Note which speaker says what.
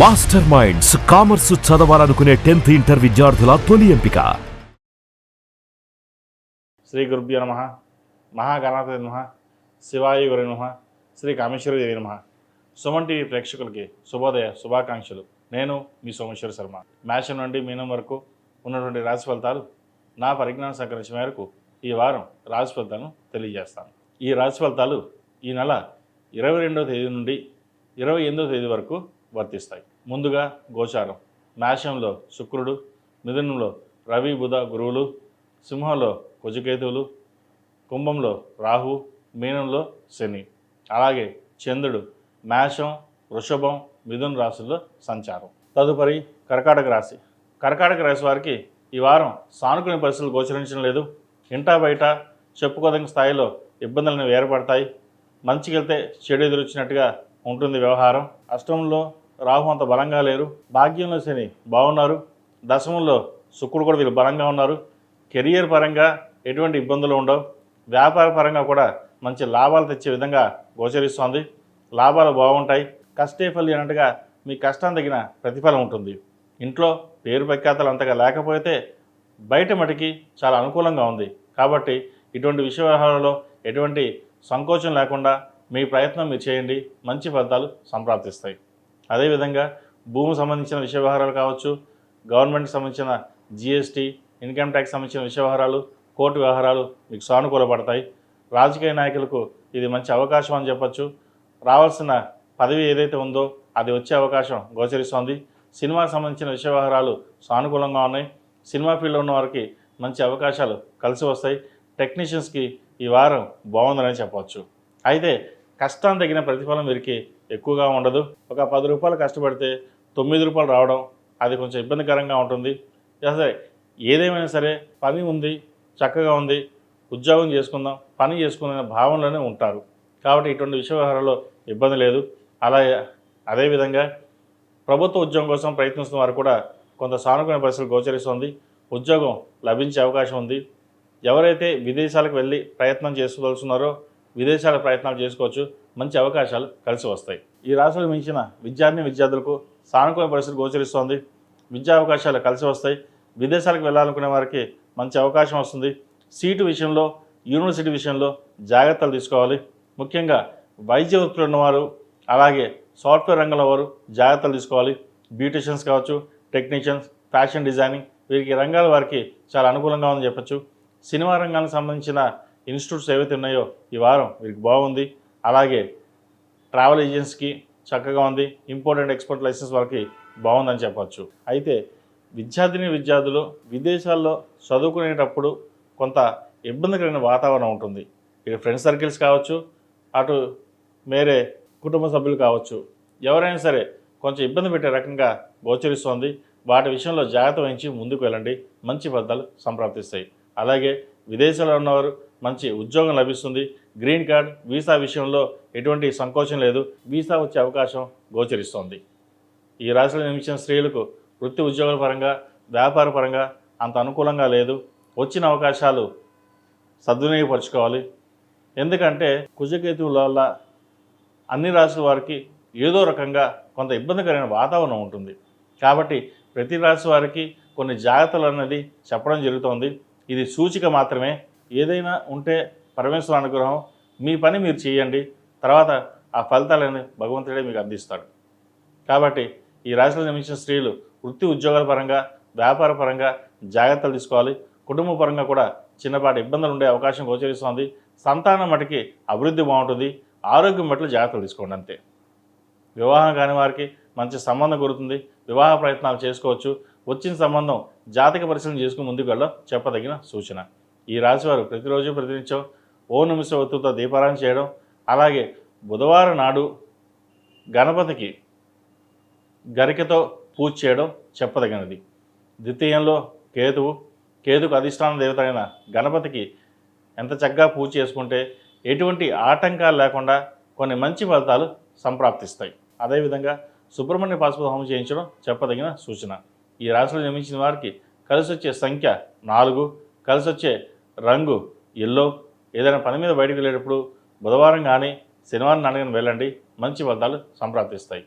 Speaker 1: Master minds commerce చదవాలనుకునే tenth inter విద్యార్థుల తొలి ఎంపిక.
Speaker 2: శ్రీ గురుభ్యో నమ. మహాగణాధిపతి నమ. శివాయ గురు నమ. శ్రీ కామేశ్వరి దేవి నమ. సుమన్ టీవీ ప్రేక్షకులకి శుభోదయ శుభాకాంక్షలు. నేను మీ సోమేశ్వర శర్మ. మేషం నుండి మీనం వరకు ఉన్నటువంటి రాశి ఫలితాలు నా పరిజ్ఞానం సంకరించిన మేరకు ఈ వారం రాశి ఫలితాలను తెలియజేస్తాను. ఈ రాశి ఫలితాలు ఈ నెల ఇరవై రెండవ తేదీ నుండి ఇరవై ఎనిమిదవ తేదీ వరకు వర్తిస్తాయి. ముందుగా గోచారం. మేషంలో శుక్రుడు మిథునంలో రవి బుధ గురువులు సింహంలో కుజకేతువులు కుంభంలో రాహు మీనంలో శని. అలాగే చంద్రుడు మేషం వృషభం మిథున రాశుల్లో సంచారం. తదుపరి కర్కాటక రాశి. కర్కాటక రాశి వారికి ఈ వారం సానుకూల పరిస్థితులు గోచరించడం లేదు. ఇంటా బయట చెప్పుకోదగిన స్థాయిలో ఇబ్బందులను ఏర్పడతాయి. మంచికి వెళ్తే చెడు ఎదురొచ్చినట్టుగా ఉంటుంది వ్యవహారం. అష్టమంలో రాహు అంత బలంగా లేరు. భాగ్యంలో శని బాగున్నారు. దశమంలో శుక్రుడు కూడా వీళ్ళు బలంగా ఉన్నారు. కెరియర్ పరంగా ఎటువంటి ఇబ్బందులు ఉండవు. వ్యాపార పరంగా కూడా మంచి లాభాలు తెచ్చే విధంగా గోచరిస్తోంది. లాభాలు బాగుంటాయి. కష్టే ఫలి అన్నట్టుగా మీ కష్టం తగిన ప్రతిఫలం ఉంటుంది. ఇంట్లో పేరు ప్రఖ్యాతలు అంతగా లేకపోతే బయట మటుకి చాలా అనుకూలంగా ఉంది. కాబట్టి ఇటువంటి విషయ వ్యవహారంలో ఎటువంటి సంకోచం లేకుండా మీ ప్రయత్నం మీరు చేయండి. మంచి ఫలితాలు సంప్రాప్తిస్తాయి. అదేవిధంగా భూమి సంబంధించిన విషయ వ్యవహారాలు కావచ్చు గవర్నమెంట్కి సంబంధించిన జిఎస్టీ ఇన్కమ్ ట్యాక్స్ సంబంధించిన విషయ వ్యవహారాలు కోర్టు వ్యవహారాలు మీకు సానుకూలపడతాయి. రాజకీయ నాయకులకు ఇది మంచి అవకాశం అని చెప్పొచ్చు. రావాల్సిన పదవి ఏదైతే ఉందో అది వచ్చే అవకాశం గోచరిస్తోంది. సినిమాకి సంబంధించిన విషయ వ్యవహారాలు సానుకూలంగా ఉన్నాయి. సినిమా ఫీల్డ్లో ఉన్న వారికి మంచి అవకాశాలు కలిసి వస్తాయి. టెక్నీషియన్స్కి ఈ వారం బాగుందని చెప్పవచ్చు అయితే కష్టం తగిన ప్రతిఫలం వీరికి ఎక్కువగా ఉండదు. ఒక పది రూపాయలు కష్టపడితే తొమ్మిది రూపాయలు రావడం అది కొంచెం ఇబ్బందికరంగా ఉంటుంది. సరే ఏదేమైనా సరే పని ఉంది చక్కగా ఉంది ఉద్యోగం చేసుకుందాం పని చేసుకుందాం భావనలోనే ఉంటారు. కాబట్టి ఇటువంటి విషయ ఇబ్బంది లేదు. అలా అదేవిధంగా ప్రభుత్వ ఉద్యోగం కోసం ప్రయత్నిస్తున్న వారు కూడా కొంత సానుకూల పరిస్థితులు గోచరిస్తుంది. ఉద్యోగం లభించే అవకాశం ఉంది. ఎవరైతే విదేశాలకు వెళ్ళి ప్రయత్నం చేసుకోదలుచున్నారో విదేశాల ప్రయత్నాలు చేసుకోవచ్చు. మంచి అవకాశాలు కలిసి వస్తాయి. ఈ రాశులకు మించిన విద్యార్థి విద్యార్థులకు సానుకూల పరిస్థితి గోచరిస్తోంది. విద్యా అవకాశాలు కలిసి వస్తాయి. విదేశాలకు వెళ్ళాలనుకునే వారికి మంచి అవకాశం వస్తుంది. సీటు విషయంలో యూనివర్సిటీ విషయంలో జాగ్రత్తలు తీసుకోవాలి. ముఖ్యంగా వైద్య వృత్తులు ఉన్నవారు అలాగే సాఫ్ట్వేర్ రంగంలో వారు జాగ్రత్తలు తీసుకోవాలి. బ్యూటిషియన్స్ కావచ్చు టెక్నీషియన్స్ ఫ్యాషన్ డిజైనింగ్ వీరికి రంగాల వారికి చాలా అనుకూలంగా ఉందని చెప్పొచ్చు. సినిమా రంగానికి సంబంధించిన ఇన్స్టిట్యూట్స్ ఏవైతే ఉన్నాయో ఈ వారం వీరికి బాగుంది. అలాగే ట్రావెల్ ఏజెన్సీకి చక్కగా ఉంది. ఇంపోర్ట్ అండ్ ఎక్స్పోర్ట్ లైసెన్స్ వారికి బాగుందని చెప్పచ్చు. అయితే విద్యార్థిని విద్యార్థులు విదేశాల్లో చదువుకునేటప్పుడు కొంత ఇబ్బందికరమైన వాతావరణం ఉంటుంది. ఇటు ఫ్రెండ్స్ సర్కిల్స్ కావచ్చు అటు మేరే కుటుంబ సభ్యులు కావచ్చు. ఎవరైనా సరే కొంచెం ఇబ్బంది పెట్టే రకంగా గోచరిస్తోంది. వాటి విషయంలో జాగ్రత్త వహించి ముందుకు వెళ్ళండి. మంచి ఫలితాలు సంప్రాప్తిస్తాయి. అలాగే విదేశాల్లో ఉన్నవారు మంచి ఉద్యోగం లభిస్తుంది. గ్రీన్ కార్డ్ వీసా విషయంలో ఎటువంటి సంకోచం లేదు. వీసా వచ్చే అవకాశం గోచరిస్తోంది. ఈ రాశిలో నిమిషం స్త్రీలకు వృత్తి ఉద్యోగాల పరంగా వ్యాపార పరంగా అంత అనుకూలంగా లేదు. వచ్చిన అవకాశాలు సద్వినియోగపరచుకోవాలి. ఎందుకంటే కుజకేతువుల వల్ల అన్ని రాశుల వారికి ఏదో రకంగా కొంత ఇబ్బందికరమైన వాతావరణం ఉంటుంది. కాబట్టి ప్రతి రాశి వారికి కొన్ని జాగ్రత్తలు అనేది చెప్పడం జరుగుతోంది. ఇది సూచిక మాత్రమే. ఏదైనా ఉంటే పరమేశ్వర అనుగ్రహం మీ పని మీరు చేయండి. తర్వాత ఆ ఫలితాలని భగవంతుడే మీకు అందిస్తాడు. కాబట్టి ఈ రాశిలో జన్మించిన స్త్రీలు వృత్తి ఉద్యోగాల పరంగా వ్యాపార పరంగా జాగ్రత్తలు తీసుకోవాలి. కుటుంబ పరంగా కూడా చిన్నపాటి ఇబ్బందులు ఉండే అవకాశం గోచరిస్తోంది. సంతానం మటుకి అభివృద్ధి బాగుంటుంది. ఆరోగ్యం మట్లు జాగ్రత్తలు తీసుకోండి అంతే. వివాహం కాని వారికి మంచి సంబంధం కుదురుతుంది వివాహ ప్రయత్నాలు చేసుకోవచ్చు. వచ్చిన సంబంధం జాతక పరిశీలన చేసుకుని ముందుకు వెళ్ళడం చెప్పదగిన సూచన. ఈ రాశివారు ప్రతిరోజు ప్రతినిత్యం ఓ నిమిష ఒత్తుతో దీపారాయణ చేయడం అలాగే బుధవారం నాడు గణపతికి గరికతో పూజ చేయడం చెప్పదగినది. ద్వితీయంలో కేతువు కేతుకు అధిష్టాన దేవత అయిన గణపతికి ఎంత చక్కగా పూజ చేసుకుంటే ఎటువంటి ఆటంకాలు లేకుండా కొన్ని మంచి ఫలితాలు సంప్రాప్తిస్తాయి. అదేవిధంగా సుబ్రహ్మణ్య పాశుపత హోమం చేయించడం చెప్పదగిన సూచన. ఈ రాశిలో జన్మించిన వారికి కలిసి వచ్చే సంఖ్య నాలుగు కలిసి వచ్చే రంగు ఎల్లో. ఏదైనా పని మీద బయటకు వెళ్ళేటప్పుడు బుధవారం కానీ శనివారం నాలుగున వెళ్ళండి. మంచి ఫలితాలు సంప్రాప్తిస్తాయి.